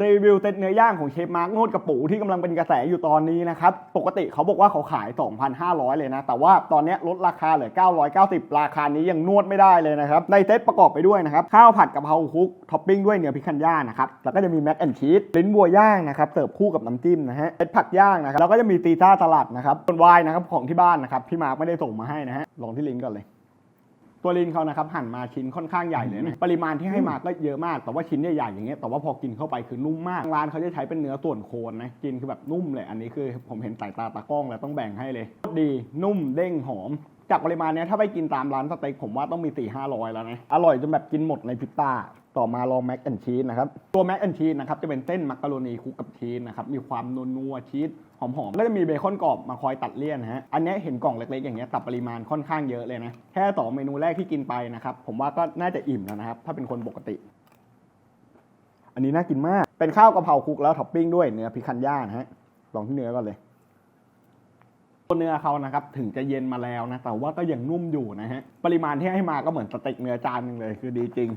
รีวิวเต็ดเนื้อย่างของเชฟมาร์กโนดกระปูที่กำลังเป็นกระแสอยู่ตอนนี้นะครับ ปกติเขาบอกว่าเขาขาย 2,500 เลยนะ แต่ว่าตอนนี้ลดราคาเหลือ 990 ราคานี้ยังนวดไม่ได้เลยนะครับ ในเซตประกอบไปด้วยนะครับ ข้าวผัดกะเพราคุก ท็อปปิ้งด้วยเนื้อพิคันย่านะครับ แล้วก็จะมีแม็กแอนชีสลิ้นบัวย่างนะครับ เสิร์ฟคู่กับน้ำจิ้มนะฮะเซตผักย่างนะครับแล้วก็จะมีตีซ่าสลัดนะครับส่วนไวน์นะครับของที่บ้านนะครับพี่มาร์กไม่ได้ส่งมาให้นะฮะลองที่ลิ้นก่อนเลย ตัวลินเขานะครับหั่นมาชิ้นค่อนข้างใหญ่เลยนะปริมาณที่ให้มาก็เยอะมาก แต่ว่าชิ้นใหญ่ๆอย่างเงี้ยแต่ว่าพอกินเข้าไปคือนุ่มมากร้านเขาจะใช้เป็นเนื้อส่วนโคนนะกินคือแบบนุ่มเลยอันนี้คือผมเห็นสายตาตากล้องแล้วต้องแบ่งให้เลยดีนุ่มเด้งหอม จากปริมาณเนี้ยถ้าไปกินตามร้านสเต็กผมว่าต้องมี4ี่ห้าร้อยแล้วนะ อร่อยจนแบบกินหมดในพริบตา ต่อมาลองแม็กแอนชีสนะครับ ตัวแม็กแอนชีสนะครับจะเป็นเส้นมักกะโรนีคลุกกับชีสนะครับ มีความนัวๆชีสหอมๆ แล้วจะมีเบคอนกรอบมาคอยตัดเลี่ยนนะฮะ อันนี้เห็นกล่องเล็กๆ อย่างเงี้ยแต่ปริมาณค่อนข้างเยอะเลยนะ แค่สองเมนูแรกที่กินไปนะครับผมว่าก็น่าจะอิ่มแล้วนะครับถ้าเป็นคนปกติ อันนี้น่ากินมาก เป็นข้าวกะเพราคลุกแล้วท็อปปิ้งด้วยเนื้อพิคันย่านะฮะลองที่เนื้อก่อนเลย เนื้อเขานะครับถึงจะเย็นมาแล้วนะแต่ว่าก็ยังนุ่มอยู่นะฮะปริมาณที่ให้มาก็เหมือนสเต็กเนื้อจานหนึ่งเลยคือดีจริง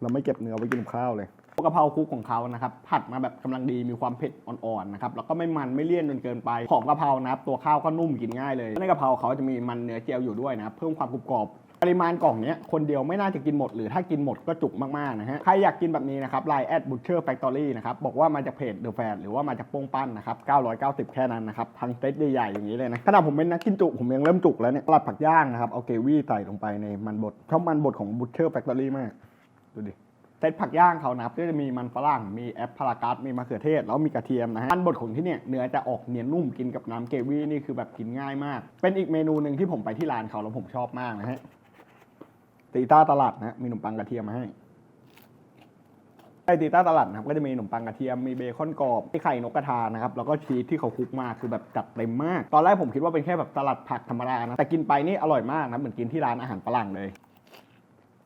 เราไม่เก็บเนื้อไว้กินข้าวเลย กะเพราคุกของเขานะครับผัดมาแบบกำลังดีมีความเผ็ดอ่อนๆนะครับแล้วก็ไม่มันไม่เลี่ยนจนเกินไปของกะเพรานะครับตัวข้าวก็นุ่มกินง่ายเลยในกะเพราเขาจะมีมันเนื้อเจียวอยู่ด้วยนะครับเพิ่มความกรุบกรอบปริมาณกล่องเนี้ยคนเดียวไม่น่าจะกินหมด หรือถ้ากินหมดก็จุกมากๆนะฮะ ใครอยากกินแบบนี้นะครับไลน์แอดบูเชอร์แฟคทอรี่นะครับ บอกว่ามาจากเพจเดอะแฟนหรือว่ามาจากโป้งปั้นนะครับ 990 แค่นั้นนะครับ ทั้งเซตใหญ่ๆอย่างนี้เลยนะขณะผมเป็นนักกินจุผมยังเริ่มจุกแล้วเนี่ยสลัดผักย่างนะครับ เอาเกวี่ใส่ลงไปในมันบดชอบมันบดของบูเชอร์แฟคทอรี่มาก ดูดิ ซตผักย่างเขานะครับก็จะมีมันฝรั่งมีแอปพารากัสมีมะเขือเทศแล้วมีกระเทียมนะฮะมันบดของที่เนี่ยเนื้อจะออกเนียนนุ่มกินกับน้ำเกวี่นี่คือแบบกินง่ายมาก เป็นอีกเมนูหนึ่งที่ผมไปที่ร้านเขาแล้วผมชอบมากนะฮะตีต้าตลาดนะมีขนมปังกระเทียมมาให้ไอตีต้าตลาดนะครับก็จะมีขนมปังกระเทียมมีเบคอนกรอบมีไข่นกกระทานะครับแล้วก็ชีสที่เขาคลุกมาคือแบบจัดเต็มมาก ตอนแรกผมคิดว่าเป็นแค่แบบสลัดผักธรรมดานะแต่กินไปนี่อร่อยมากนะเหมือนกินที่ร้านอาหารฝรั่งเลย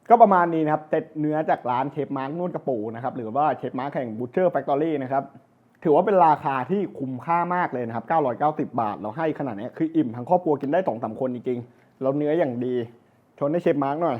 ก็ประมาณนี้นะครับเต็ดเนื้อจากร้านเชฟมาร์กนุ่นกระปูนะครับ หรือว่าเชฟมาร์กแห่งบูเชอร์แฟคทอรี่นะครับ ถือว่าเป็นราคาที่คุ้มค่ามากเลยนะครับ 990 บาท เราให้ขนาดนี้คืออิ่มทั้งครอบครัวกินได้สองสามคนจริงๆเราเนื้ออย่างดี ชนให้เชฟมาร์กหน่อย